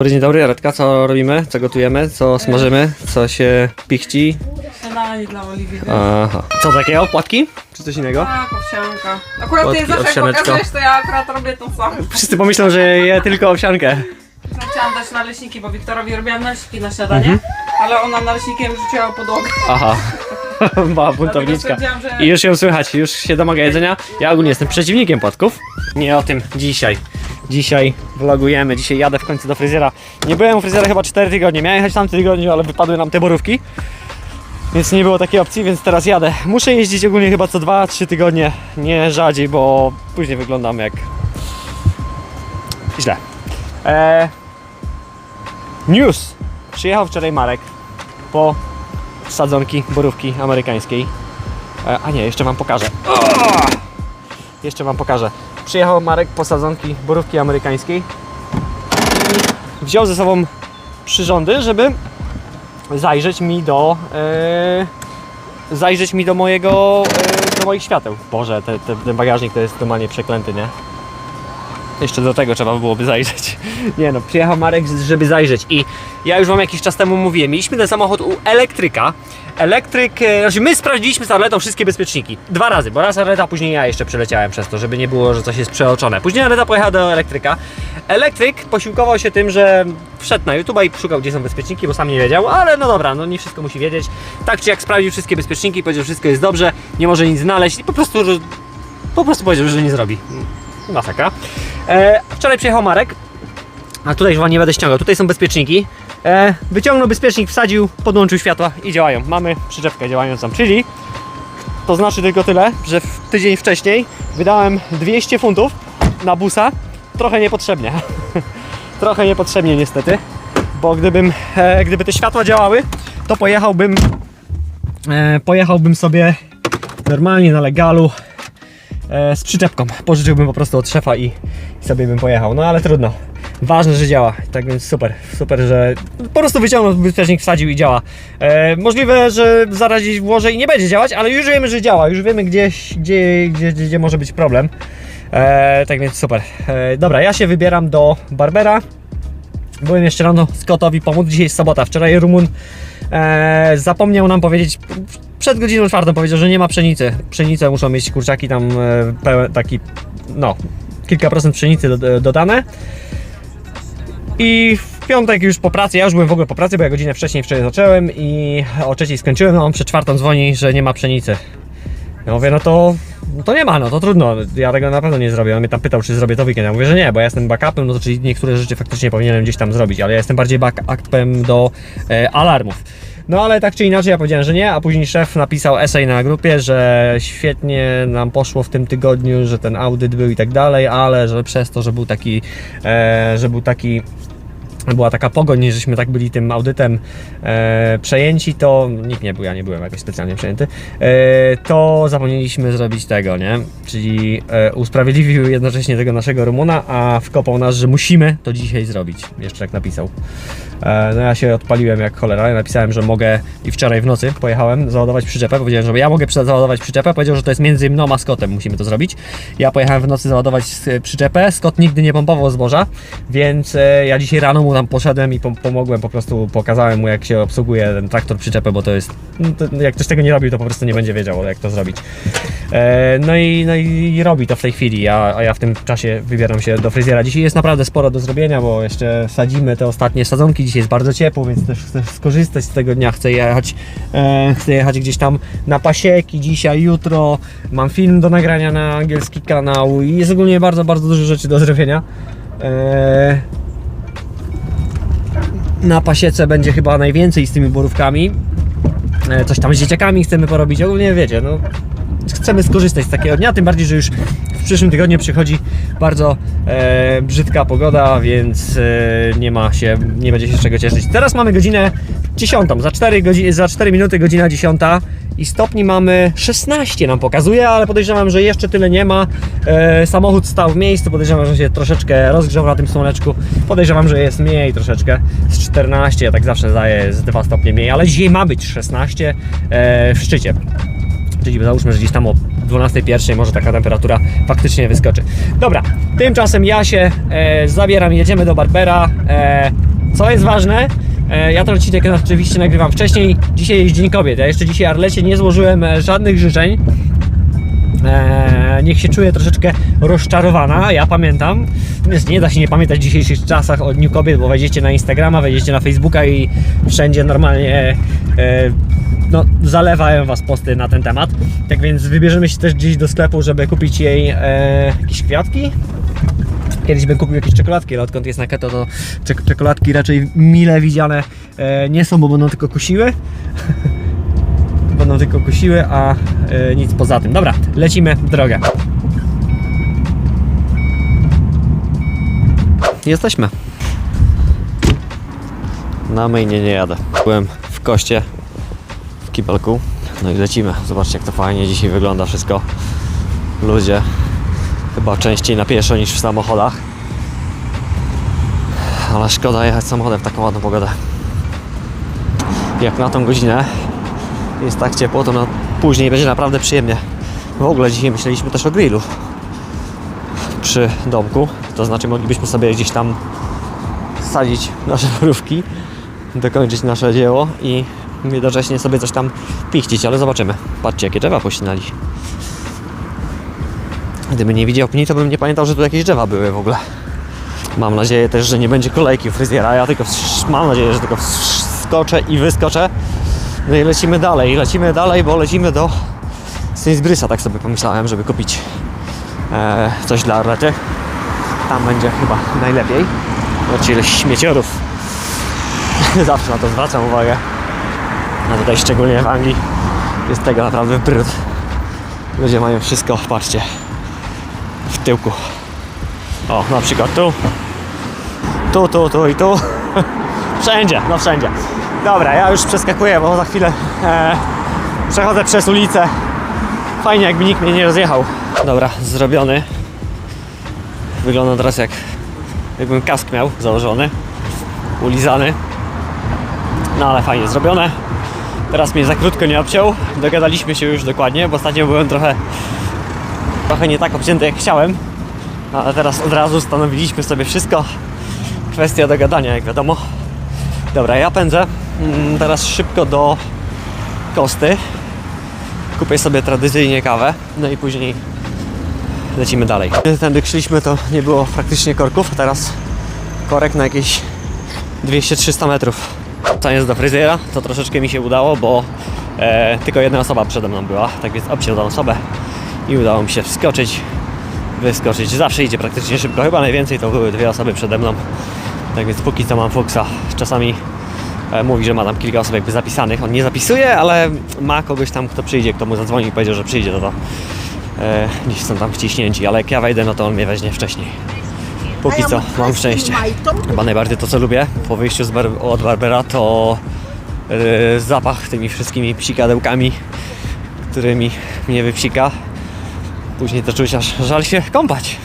Dobry dzień dobry, Radka, co robimy? Co gotujemy? Co smażymy? Co się pichci? Śniadanie dla Oliwii. Aha. Co takiego? Płatki? Czy coś innego? Tak, owsianka. Akurat Płatki, ty zawsze jak owsianeczka. pokazujesz, to ja akurat robię tą samą. Wszyscy pomyślą, że je tylko owsiankę. Chciałam dać naleśniki, bo Wiktorowi robiłam naleśniki na śniadanie, Mhm. ale ona naleśnikiem rzuciła podłogę. Aha. Mała Dlatego buntowniczka. stwierdziłam, że I już ją słychać, już się domaga jedzenia. Ja ogólnie jestem przeciwnikiem płatków. Nie o tym dzisiaj. Dzisiaj vlogujemy, dzisiaj jadę w końcu do fryzjera. Nie byłem u fryzjera chyba 4 tygodnie. Miałem jechać tamtym tygodniu, ale wypadły nam te borówki. Więc nie było takiej opcji, więc teraz jadę. Muszę jeździć ogólnie chyba co 2-3 tygodnie, nie rzadziej, bo później wyglądam jak źle. Eee... News! Przyjechał wczoraj Marek po sadzonki borówki amerykańskiej. E, a nie, jeszcze wam pokażę. Jeszcze wam pokażę. Przyjechał Marek po sadzonki borówki amerykańskiej i wziął ze sobą przyrządy, żeby zajrzeć mi do e, zajrzeć mi do mojego e, do moich świateł. Boże, te, te, ten bagażnik to jest normalnie przeklęty, nie? Jeszcze do tego trzeba byłoby zajrzeć. Nie no, przyjechał Marek, żeby zajrzeć i ja już wam jakiś czas temu mówiłem, mieliśmy ten samochód u elektryka. Elektryk, e, znaczy my sprawdziliśmy z Arletą wszystkie bezpieczniki. Dwa razy, bo raz Arleta, później ja jeszcze przeleciałem przez to, żeby nie było, że coś jest przeoczone. Później Arleta pojechała do elektryka. Elektryk posiłkował się tym, że wszedł na YouTube i szukał, gdzie są bezpieczniki, bo sam nie wiedział, ale no dobra, no nie wszystko musi wiedzieć. Tak czy jak sprawdził wszystkie bezpieczniki, powiedział, że wszystko jest dobrze, nie może nic znaleźć i po prostu, po prostu powiedział, że nie zrobi. Masakra. E, wczoraj przyjechał Marek, a tutaj już nie będę ściągał. Tutaj są bezpieczniki. E, wyciągnął bezpiecznik, wsadził, podłączył światła i działają. Mamy przyczepkę działającą, czyli to znaczy tylko tyle, że w tydzień wcześniej wydałem 200 funtów na busa. Trochę niepotrzebnie. Trochę niepotrzebnie niestety, bo gdybym, e, gdyby te światła działały, to pojechałbym e, pojechałbym sobie normalnie na legalu e, z przyczepką. Pożyczyłbym po prostu od szefa i sobie bym pojechał. No ale trudno. Ważne, że działa. Tak więc super, super, że po prostu wyciągnął bezpiecznik, wsadził i działa. E, możliwe, że zaraz gdzieś włożę i nie będzie działać, ale już wiemy, że działa. Już wiemy gdzieś, gdzie, gdzie, gdzie, gdzie może być problem. E, tak więc super. E, dobra, ja się wybieram do Barbera. Byłem jeszcze rano Scottowi pomóc. Dzisiaj jest sobota. Wczoraj Rumun e, zapomniał nam powiedzieć, przed godziną czwartą powiedział, że nie ma pszenicy. Pszenicę muszą mieć kurczaki tam e, pełen, taki, no, kilka procent pszenicy do, dodane. I w piątek już po pracy, ja już byłem w ogóle po pracy, bo ja godzinę wcześniej wczoraj zacząłem i o trzeciej skończyłem, no on przed czwartą dzwoni, że nie ma pszenicy. Ja mówię, no to, no to nie ma, no to trudno, ja tego na pewno nie zrobię. On mnie tam pytał, czy zrobię to weekend. Ja mówię, że nie, bo ja jestem backupem, no to czyli niektóre rzeczy faktycznie powinienem gdzieś tam zrobić, ale ja jestem bardziej backupem do e, alarmów. No ale tak czy inaczej ja powiedziałem, że nie, a później szef napisał esej na grupie, że świetnie nam poszło w tym tygodniu, że ten audyt był i tak dalej, ale że przez to, że był taki, e, że był taki była taka pogoń, żeśmy tak byli tym audytem e, przejęci, to nikt nie był, ja nie byłem jakoś specjalnie przejęty, e, to zapomnieliśmy zrobić tego, nie? Czyli e, usprawiedliwił jednocześnie tego naszego Rumuna, a wkopał nas, że musimy to dzisiaj zrobić, jeszcze jak napisał. E, no ja się odpaliłem jak cholera, ja napisałem, że mogę i wczoraj w nocy pojechałem załadować przyczepę, powiedziałem, że ja mogę załadować przyczepę, powiedział, że to jest między mną a Scottem, musimy to zrobić. Ja pojechałem w nocy załadować e, przyczepę, Scott nigdy nie pompował zboża, więc e, ja dzisiaj rano mu tam poszedłem i pom- pomogłem, po prostu pokazałem mu jak się obsługuje ten traktor przyczepę, bo to jest, no to, jak ktoś tego nie robił, to po prostu nie będzie wiedział jak to zrobić. No, i, no i robi to w tej chwili, a, a ja w tym czasie wybieram się do fryzjera. Dzisiaj jest naprawdę sporo do zrobienia, bo jeszcze sadzimy te ostatnie sadzonki, dzisiaj jest bardzo ciepło, więc też chcę skorzystać z tego dnia, chcę jechać, e, chcę jechać gdzieś tam na pasieki dzisiaj, jutro, mam film do nagrania na angielski kanał i jest ogólnie bardzo, bardzo dużo rzeczy do zrobienia. E, na pasiece będzie chyba najwięcej z tymi borówkami. E, Coś tam z dzieciakami chcemy porobić. Ogólnie wiecie, no chcemy skorzystać z takiego dnia, tym bardziej, że już w przyszłym tygodniu przychodzi bardzo e, brzydka pogoda, więc e, nie ma się, nie będzie się z czego cieszyć. Teraz mamy godzinę 10, za 4, godziny, za 4 minuty godzina 10 i stopni mamy 16 nam pokazuje, ale podejrzewam, że jeszcze tyle nie ma. E, samochód stał w miejscu, podejrzewam, że się troszeczkę rozgrzał na tym słoneczku. Podejrzewam, że jest mniej troszeczkę, z 14, ja tak zawsze zdaję z 2 stopnie mniej, ale dzisiaj ma być 16 e, w szczycie. Czyli załóżmy, że gdzieś tam o 12.01 może taka temperatura faktycznie wyskoczy. Dobra, tymczasem ja się e, zabieram, jedziemy do Barbera. E, co jest ważne, e, ja ten odcinek oczywiście nagrywam wcześniej. Dzisiaj jest Dzień Kobiet. Ja jeszcze dzisiaj Arlecie nie złożyłem e, żadnych życzeń. Eee, niech się czuje troszeczkę rozczarowana. Ja pamiętam, nie da się nie pamiętać w dzisiejszych czasach o Dniu Kobiet, bo wejdziecie na Instagrama, wejdziecie na Facebooka i wszędzie normalnie e, no, zalewają Was posty na ten temat. Tak więc wybierzemy się też gdzieś do sklepu, żeby kupić jej e, jakieś kwiatki. Kiedyś bym kupił jakieś czekoladki, ale odkąd jest na keto, to czek- czekoladki raczej mile widziane e, nie są, bo będą tylko kusiły będą tylko kusiły, a e, nic poza tym. Dobra, lecimy w drogę. Jesteśmy. Na mainie nie jadę. Byłem w koście, kibelku. No i lecimy. Zobaczcie jak to fajnie dzisiaj wygląda wszystko. Ludzie chyba częściej na pieszo niż w samochodach. Ale szkoda jechać samochodem w taką ładną pogodę. Jak na tą godzinę jest tak ciepło, to na później będzie naprawdę przyjemnie. W ogóle dzisiaj myśleliśmy też o grillu przy domku. To znaczy moglibyśmy sobie gdzieś tam sadzić nasze mrówki, dokończyć nasze dzieło i jednocześnie sobie coś tam pichcić, ale zobaczymy. Patrzcie, jakie drzewa pościnali. Gdybym nie widział pni, to bym nie pamiętał, że tu jakieś drzewa były w ogóle. Mam nadzieję też, że nie będzie kolejki fryzjera. Ja tylko mam nadzieję, że tylko wskoczę i wyskoczę. No i lecimy dalej, lecimy dalej, bo lecimy do Sainsbury'sa, tak sobie pomyślałem, żeby kupić e, coś dla Arlety. Tam będzie chyba najlepiej. Ile śmieciorów. Zawsze na to zwracam uwagę. A tutaj szczególnie w Anglii jest tego naprawdę brud. Ludzie mają wszystko, patrzcie, w tyłku. O, na przykład tu. Tu, tu, tu i tu. Wszędzie, no wszędzie. Dobra, ja już przeskakuję, bo za chwilę e, przechodzę przez ulicę. Fajnie, jakby nikt mnie nie rozjechał. Dobra, zrobiony. Wygląda teraz jak jakbym kask miał założony, ulizany. No ale fajnie zrobione. Teraz mnie za krótko nie obciął. Dogadaliśmy się już dokładnie, bo ostatnio byłem trochę trochę nie tak obcięty jak chciałem. Ale teraz od razu stanowiliśmy sobie wszystko. Kwestia dogadania, jak wiadomo. Dobra, ja pędzę mm, teraz szybko do Kosty. Kupię sobie tradycyjnie kawę, no i później lecimy dalej. Tędy szliśmy, to nie było praktycznie korków, a teraz korek na jakieś 200-300 metrów. Jest do fryzjera, to troszeczkę mi się udało, bo e, tylko jedna osoba przede mną była, tak więc tą osobę i udało mi się wskoczyć, wyskoczyć. Zawsze idzie praktycznie szybko, chyba najwięcej to były dwie osoby przede mną. Tak więc póki co mam fuksa. Czasami e, mówi, że ma tam kilka osób jakby zapisanych. On nie zapisuje, ale ma kogoś tam, kto przyjdzie, kto mu zadzwoni i powiedział, że przyjdzie, to to e, gdzieś są tam wciśnięci, ale jak ja wejdę, no to on mnie weźmie wcześniej. Póki co mam szczęście. Chyba najbardziej to, co lubię po wyjściu bar od Barbera, to e, zapach tymi wszystkimi psikadełkami, którymi mnie wypsika. Później to czuć aż żal się kąpać.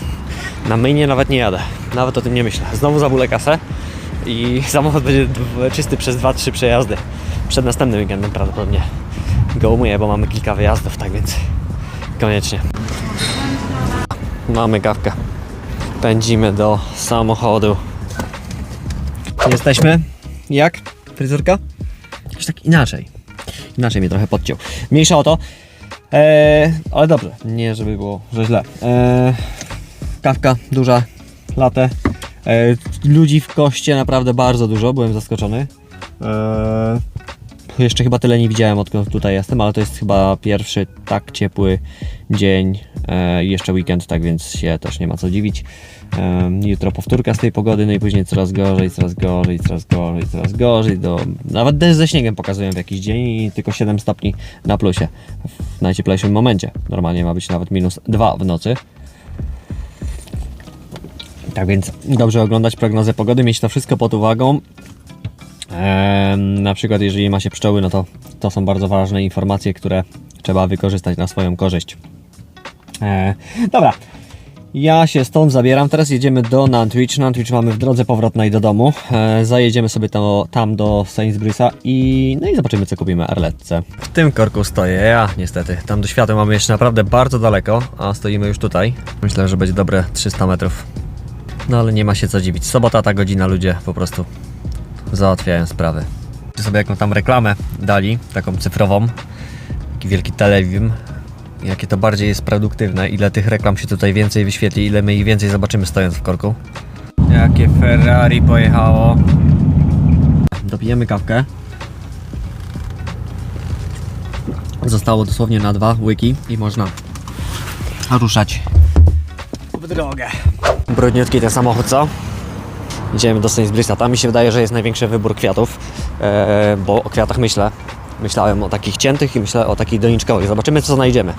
Na mainie nawet nie jadę. Nawet o tym nie myślę. Znowu zabulę kasę i samochód będzie czysty przez 2-3 przejazdy. Przed następnym weekendem prawdopodobnie go umyję, bo mamy kilka wyjazdów, tak więc koniecznie. Mamy kawkę. Pędzimy do samochodu. Jesteśmy. Jak? Fryzurka? Jakoś tak inaczej. Inaczej mnie trochę podciął. Mniejsza o to. Eee, ale dobrze, nie żeby było, że źle. Eee, kawka duża, latę. Eee, ludzi w koście naprawdę bardzo dużo, byłem zaskoczony. Eee, jeszcze chyba tyle nie widziałem odkąd tutaj jestem, ale to jest chyba pierwszy tak ciepły dzień e, jeszcze weekend, tak więc się też nie ma co dziwić. Em, jutro powtórka z tej pogody, no i później coraz gorzej, coraz gorzej, coraz gorzej, coraz gorzej. Do... Nawet deszcz ze śniegiem pokazują w jakiś dzień i tylko 7 stopni na plusie w najcieplejszym momencie. Normalnie ma być nawet minus 2 w nocy. Tak więc dobrze oglądać prognozę pogody, mieć to wszystko pod uwagą. Em, na przykład jeżeli ma się pszczoły, no to to są bardzo ważne informacje, które trzeba wykorzystać na swoją korzyść. E, dobra, Ja się stąd zabieram. Teraz jedziemy do Nantwich. Nantwich mamy w drodze powrotnej do domu. E, zajedziemy sobie to, tam do Sainsbury'sa i no i zobaczymy co kupimy Arletce. W tym korku stoję ja niestety. Tam do świata mamy jeszcze naprawdę bardzo daleko, a stoimy już tutaj. Myślę, że będzie dobre 300 metrów. No ale nie ma się co dziwić. Sobota ta godzina ludzie po prostu załatwiają sprawy. Czy sobie jaką tam reklamę dali, taką cyfrową. Taki wielki telewim. Jakie to bardziej jest produktywne, ile tych reklam się tutaj więcej wyświetli, ile my ich więcej zobaczymy stojąc w korku. Jakie Ferrari pojechało. Dopijemy kawkę. Zostało dosłownie na dwa łyki i można ruszać w drogę. Brudniutki ten samochód, co? Idziemy do Sainsbury'sa. Tam mi się wydaje, że jest największy wybór kwiatów, e, bo o kwiatach myślę. Myślałem o takich ciętych i myślę o takich doniczkowych. Zobaczymy, co znajdziemy.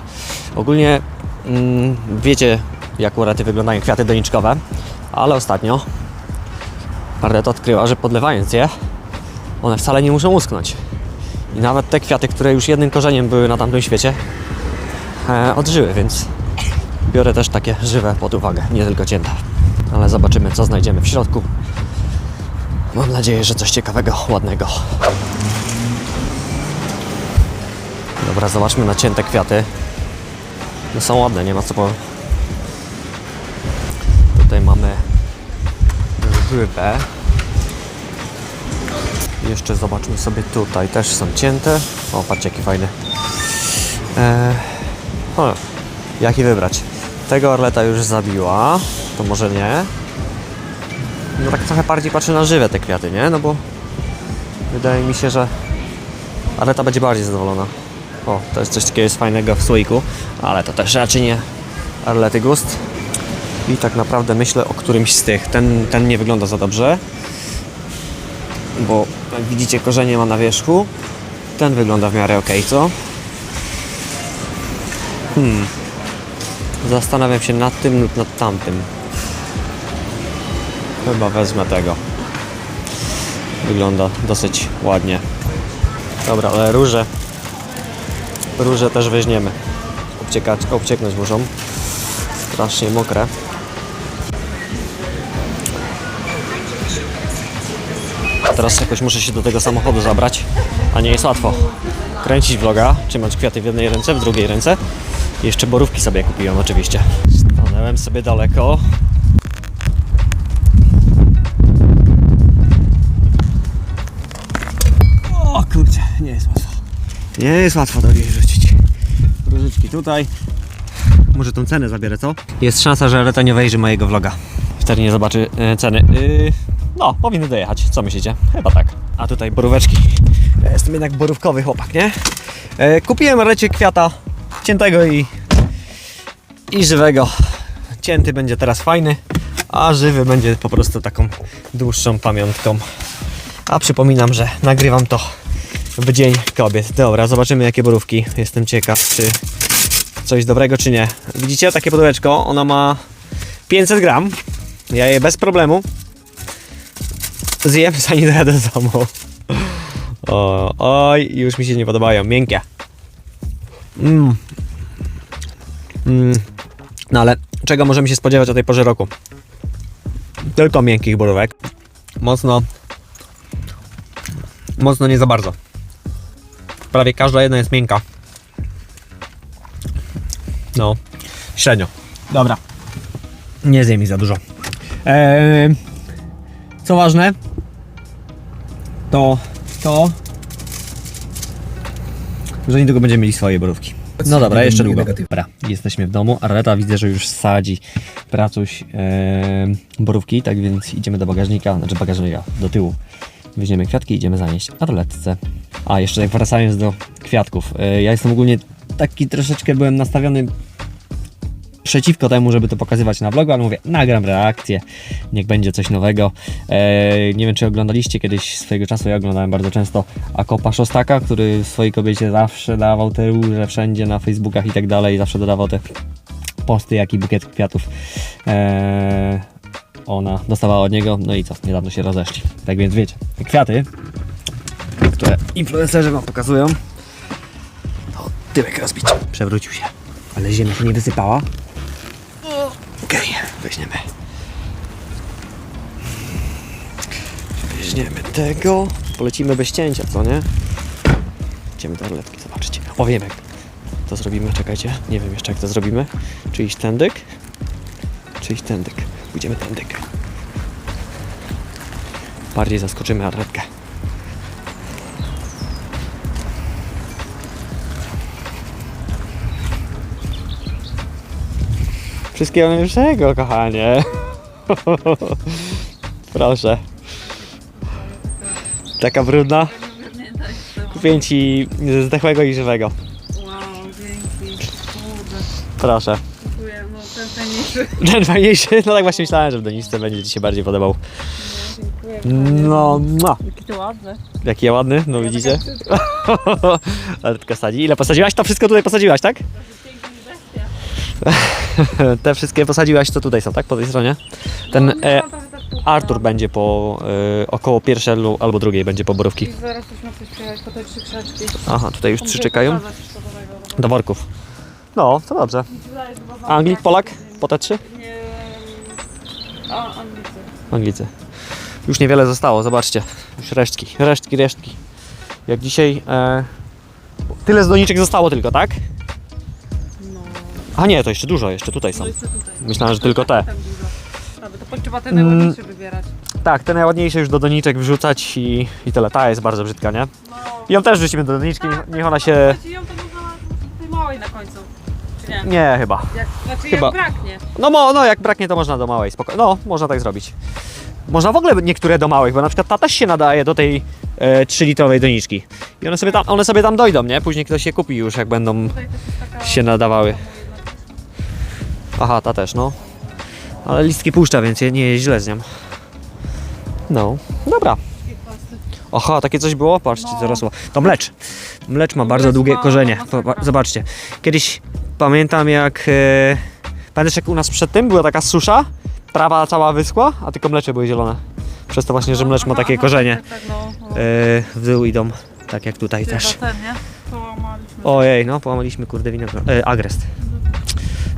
Ogólnie mm, wiecie, jak u Rety wyglądają kwiaty doniczkowe, ale ostatnio Arleta odkryła, że podlewając je, one wcale nie muszą uschnąć. I nawet te kwiaty, które już jednym korzeniem były na tamtym świecie, e, odżyły, więc biorę też takie żywe pod uwagę, nie tylko cięte. Ale zobaczymy, co znajdziemy w środku. Mam nadzieję, że coś ciekawego, ładnego. Dobra, zobaczmy na cięte kwiaty. No są ładne, nie ma co po... Tutaj mamy żywe. Jeszcze zobaczmy sobie tutaj, też są cięte. O, patrzcie jaki fajny. Eee, o, jaki wybrać? Tego Orleta już zabiła, to może nie. No tak trochę bardziej patrzę na żywe te kwiaty, nie? No bo wydaje mi się, że Arleta będzie bardziej zadowolona. O, to jest coś takiego jest fajnego w słoiku, ale to też raczej nie Arlety gust. I tak naprawdę myślę o którymś z tych. Ten, ten nie wygląda za dobrze, bo jak widzicie korzenie ma na wierzchu. Ten wygląda w miarę ok, co? Hmm. Zastanawiam się nad tym lub nad tamtym. Chyba wezmę tego. Wygląda dosyć ładnie. Dobra, ale róże. Róże też weźmiemy. Obciekać, obcieknąć muszą. Strasznie mokre. Teraz jakoś muszę się do tego samochodu zabrać, a nie jest łatwo. Kręcić vloga, trzymać kwiaty w jednej ręce, w drugiej ręce. Jeszcze borówki sobie kupiłem oczywiście. Stanąłem sobie daleko. Nie jest łatwo do niej rzucić. Różyczki tutaj. Może tą cenę zabierę, co? Jest szansa, że Reta nie wejrzy mojego vloga. Wtedy nie zobaczy e, ceny. Yy, no, powinny dojechać. Co myślicie? Chyba tak. A tutaj boróweczki. Ja jestem jednak borówkowy chłopak, nie? E, kupiłem Recie kwiata ciętego i, i żywego. Cięty będzie teraz fajny, a żywy będzie po prostu taką dłuższą pamiątką. A przypominam, że nagrywam to w Dzień Kobiet. Dobra, zobaczymy jakie borówki. Jestem ciekaw, czy coś dobrego, czy nie. Widzicie, takie pudełeczko, ona ma 500 gram. Ja je bez problemu zjem, zanim dojadę do domu. O, oj, już mi się nie podobają. Miękkie. Mm. Mm. No ale czego możemy się spodziewać o tej porze roku? Tylko miękkich borówek. Mocno. Mocno nie za bardzo. Prawie każda jedna jest miękka. No, średnio. Dobra. Nie zjem ich za dużo. Eee, co ważne, to to, że niedługo będziemy mieli swoje borówki. No dobra, jeszcze długo. Dobra, jesteśmy w domu. Arleta widzę, że już sadzi pracuś e, borówki, tak więc idziemy do bagażnika, znaczy bagażnika, do tyłu. Weźmiemy kwiatki i idziemy zanieść Arletce. A, jeszcze tak wracając do kwiatków. E, ja jestem ogólnie taki troszeczkę byłem nastawiony przeciwko temu, żeby to pokazywać na vlogu, ale mówię, nagram reakcję, niech będzie coś nowego. Eee, nie wiem, czy oglądaliście kiedyś swojego czasu, ja oglądałem bardzo często Akopa Szostaka, który swojej kobiecie zawsze dawał te róże wszędzie na Facebookach i tak dalej, zawsze dodawał te posty, jak i bukiet kwiatów. Eee, ona dostawała od niego, no i co, niedawno się rozeszli. Tak więc wiecie, kwiaty, które influencerzy wam pokazują, to tyłek rozbić. Przewrócił się, ale ziemia się nie wysypała. Okej. Weźmiemy. Weźmiemy tego. Polecimy bez cięcia, co nie? Idziemy do arletki zobaczyć. O, wiem jak to zrobimy, czekajcie. Nie wiem jeszcze jak to zrobimy. Czy iść tędyk? Czy iść tędyk? Pójdziemy tędyk. Bardziej zaskoczymy arletkę. Wszystkiego najlepszego, kochanie. Proszę. Taka brudna. Kupię ci zdechłego i żywego. Wow, dzięki. Kurde, Proszę. dziękuję. No ten fajniejszy. Ten fajniejszy, no tak właśnie myślałem, że w doniczce będzie Ci się bardziej podobał. Dziękuję. No, no. Jaki to ładny. Jaki ja ładny, no widzicie? Ale tylko sadzi. Ile posadziłaś? To wszystko tutaj posadziłaś, tak? Te wszystkie posadziłaś, co tutaj są, tak? Po tej stronie? Ten No, e, Artur będzie po e, około pierwszej lu- albo drugiej będzie po borówki. I zaraz ma przyjechać po te trzy krzaczki. Aha, tutaj już trzy czekają. do worków. No, to dobrze. A Anglik, Polak? Po te trzy? Nie. A, Anglicy. Anglicy. Już niewiele zostało, zobaczcie. Już resztki, resztki, resztki. Jak dzisiaj... E, tyle z doniczek zostało tylko, tak? No. A nie, to jeszcze dużo, jeszcze tutaj są. No tutaj? Myślałem, że tylko te. Tam dużo. Aby to trzeba te najładniejsze wybierać. Tak, te najładniejsze już do doniczek wrzucać i, i tyle. Ta jest bardzo brzydka, nie? No. I ją też wrzucimy do doniczki, niech ona się... Słuchajcie, ją to można tej małej na końcu. Czy nie? Nie, chyba. Jak, znaczy Chyba. jak braknie. No, mo, no jak braknie, to można do małej, spoko. No, można tak zrobić. Można w ogóle niektóre do małych, bo na przykład ta też się nadaje do tej e, 3-litrowej doniczki. I one sobie, tam, one sobie tam dojdą, nie? Później ktoś je kupi już, jak będą Tutaj też jest taka... się nadawały. Aha, ta też, no. Ale listki puszcza, więc je- nie jest źle z nią. No, dobra. Aha, takie coś było? Patrzcie, No. zarosło. To mlecz. Mlecz ma bardzo długie korzenie. Zobaczcie. Kiedyś pamiętam jak... E, pamiętasz jak u nas przed tym była taka susza? Trawa cała wyschła, a tylko mlecze były zielone. Przez to właśnie, że mlecz ma takie aha, korzenie. Tak, tak, no, no. E, w dół idą. Tak jak tutaj też. Ojej, no połamaliśmy kurde winogron. E, agrest.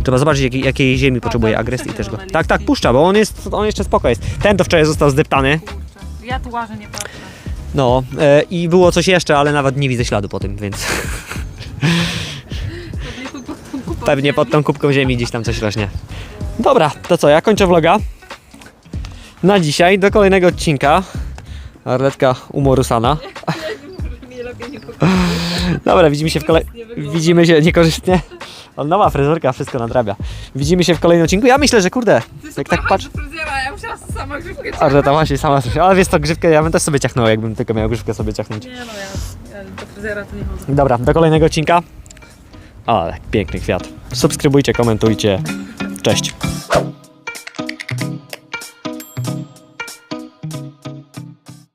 Trzeba zobaczyć jakiej, jakiej ziemi potrzebuje agrest i też go. Tak, tak, puszcza, bo on jest, on jeszcze spoko jest. Ten to wczoraj został zdeptany. Ja tu łażę, nie patrzę. No e, i było coś jeszcze, ale nawet nie widzę śladu po tym, więc Pewnie pod tą kubką ziemi gdzieś tam coś rośnie. Dobra, to co, ja kończę vloga. Na dzisiaj, do kolejnego odcinka. Arletka umorusana. Dobra, widzimy się w kolej... Nie wygląda. Widzimy się niekorzystnie. O, nowa fryzurka, wszystko nadrabia. Widzimy się w kolejnym odcinku. Ja myślę, że kurde, jak tak patrzę... ja musiałam sama grzywkę A że tam właśnie sama. Ale wiesz to grzywkę ja bym też sobie ciachnął, jakbym tylko miał grzywkę sobie ciachnąć. Nie no, ja, ja do fryzjera to nie chodzę. Dobra, do kolejnego odcinka. Ale piękny kwiat. Subskrybujcie, komentujcie. Cześć.